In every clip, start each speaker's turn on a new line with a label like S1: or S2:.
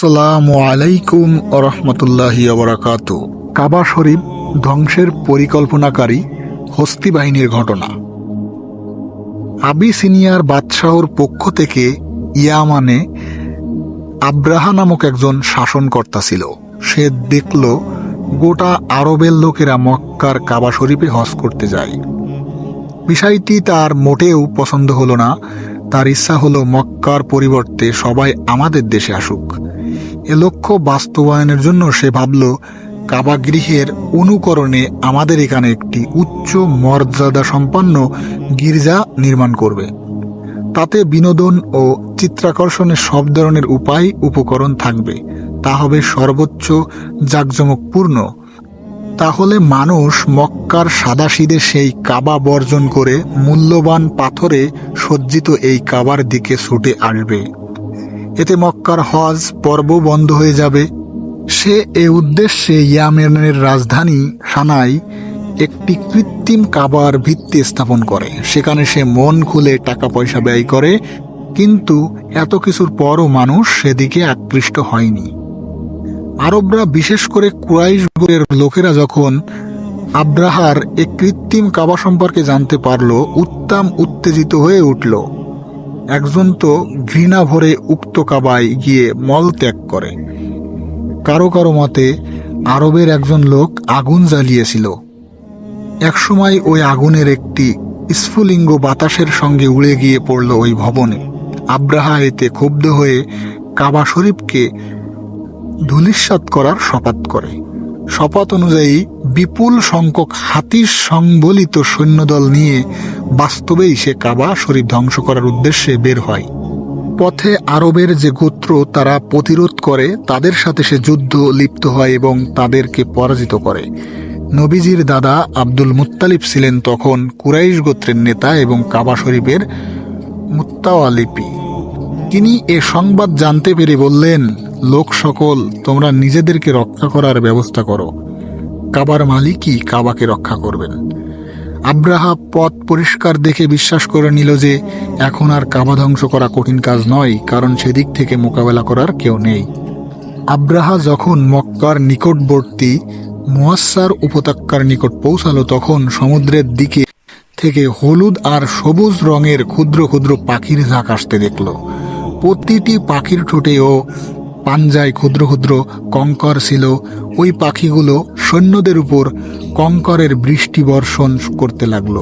S1: আসসালামু আলাইকুম রহমতুল্লাহি অবরাকাত কাবা শরীফ ধ্বংসের পরিকল্পনাকারী হস্তি বাহিনীর ঘটনা। আবিসিনিয়ার বাদশাহর পক্ষ থেকে ইয়ামানে আব্রাহা নামক একজন শাসনকর্তা ছিল। সে দেখল গোটা আরবের লোকেরা মক্কার কাবা শরীফে হজ করতে যায়। বিষয়টি তার মোটেও পছন্দ হলো না। তার ইচ্ছা হলো মক্কার পরিবর্তে সবাই আমাদের দেশে আসুক। এ লক্ষ্য বাস্তবায়নের জন্য সে ভাবল, কাবাগৃহের অনুকরণে আমাদের এখানে একটি উচ্চ মর্যাদা সম্পন্ন গির্জা নির্মাণ করবে। তাতে বিনোদন ও চিত্রাকর্ষণের সব ধরনের উপায় উপকরণ থাকবে। তা হবে সর্বোচ্চ জাঁকজমকপূর্ণ। তাহলে মানুষ মক্কার সাদাসিদে সেই কাবা বর্জন করে মূল্যবান পাথরে সজ্জিত এই কাবার দিকে ছুটে আসবে। এতে মক্কার হজ পর্ব বন্ধ হয়ে যাবে। সে এ উদ্দেশ্যে ইয়ামেনের রাজধানী সানাই একটি কৃত্রিম কাবার ভিত্তি স্থাপন করে। সেখানে সে মন খুলে টাকা পয়সা ব্যয় করে, কিন্তু এত কিছুর পরও মানুষ সেদিকে আকৃষ্ট হয়নি। আরবরা বিশেষ করে কুরাইশের লোকেরা যখন আব্রাহার এ কৃত্রিম কাবা সম্পর্কে জানতে পারল, উত্তাম উত্তেজিত হয়ে উঠল। একজন তো ঘৃণা ভরে উক্ত কাবায় গিয়ে মল ত্যাগ করে। কারও কারও মতে, আরবের একজন লোক আগুন জ্বালিয়েছিল। একসময় ওই আগুনের একটি স্ফুলিঙ্গ বাতাসের সঙ্গে উড়ে গিয়ে পড়ল ওই ভবনে। আব্রাহা এতে ক্ষুব্ধ হয়ে কাবা শরীফকে ধূলিসাৎ করার শপথ করে। শপথ অনুযায়ী বিপুল সংখ্যক হাতির সংবলিত সৈন্যদল নিয়ে বাস্তবেই সে কাবা শরীফ ধ্বংস করার উদ্দেশ্যে বের হয়। পথে আরবের যে গোত্র তারা প্রতিরোধ করে, তাদের সাথে সে যুদ্ধ লিপ্ত হয় এবং তাদেরকে পরাজিত করে। নবীজির দাদা আব্দুল মুত্তালিব ছিলেন তখন কুরাইশ গোত্রের নেতা এবং কাবা শরীফের মুত্তাওয়ালিপি। তিনি এ সংবাদ জানতে পেরে বললেন, লোক সকল, তোমরা নিজেদেরকে রক্ষা করার ব্যবস্থা করো। কাবার মালিকই কাবাকে রক্ষা করবেন। আব্রাহা পথ পরিষ্কার দেখে বিশ্বাস করে নিল যে এখন আর কাবা ধ্বংস করা কঠিন কাজ নয়, কারণ সেদিক থেকে মোকাবেলা করার কেউ নেই। আব্রাহা যখন মক্কার নিকটবর্তী মুয়াস্সার উপত্যকার নিকট পৌঁছালো, তখন সমুদ্রের দিকে থেকে হলুদ আর সবুজ রঙের ক্ষুদ্র ক্ষুদ্র পাখির ঝাঁক আসতে দেখল। প্রতিটি পাখির ঠোঁটে ও পাঞ্জায় ক্ষুদ্র ক্ষুদ্র কঙ্কর ছিল, ওই পাখিগুলো সৈন্যদের উপর কঙ্করের বৃষ্টি বর্ষণ করতে লাগল।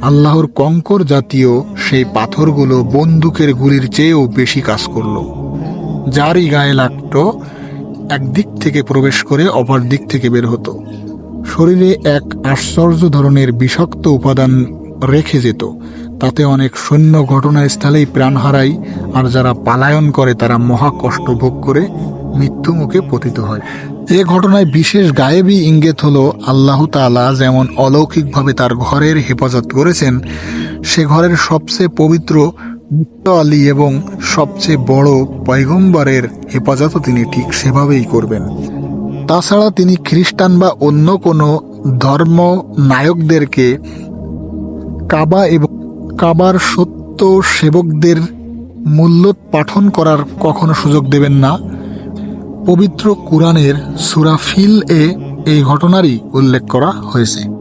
S1: আল্লাহর কঙ্কর জাতীয় সেই পাথরগুলো বন্দুকের গুলির চেয়েও বেশি কাজ করল। যারই গায়ে লাগত, একদিক থেকে প্রবেশ করে অপর দিক থেকে বের হতো। শরীরে এক আশ্চর্য ধরনের বিষাক্ত উপাদান রেখে যেত তাতে অনেক সৈন্য ঘটনাস্থলেই প্রাণ হারায়, আর যারা পালায়ন করে তারা মহা কষ্ট ভোগ করে মৃত্যু মুখে পতিত হয়। এ ঘটনায় বিশেষ গায়েবী ইঙ্গিত হলো আল্লাহ তাআলা যেমন অলৌকিকভাবে তার ঘরের হেফাজত করেছেন, সে ঘরের সবচেয়ে পবিত্র মুক্ত আলী এবং সবচেয়ে বড় পয়গম্বরের হেফাজতও তিনি ঠিক সেভাবেই করবেন। তাছাড়া তিনি খ্রিস্টান বা অন্য কোনো ধর্ম নায়কদেরকে কাবা এবং কাবার সত্য সেবকদের মূল্য পাঠন করার কখনো সুযোগ দেবেন না। পবিত্র কুরআনের সুরাফিল এ এই ঘটনারই উল্লেখ করা হয়েছে।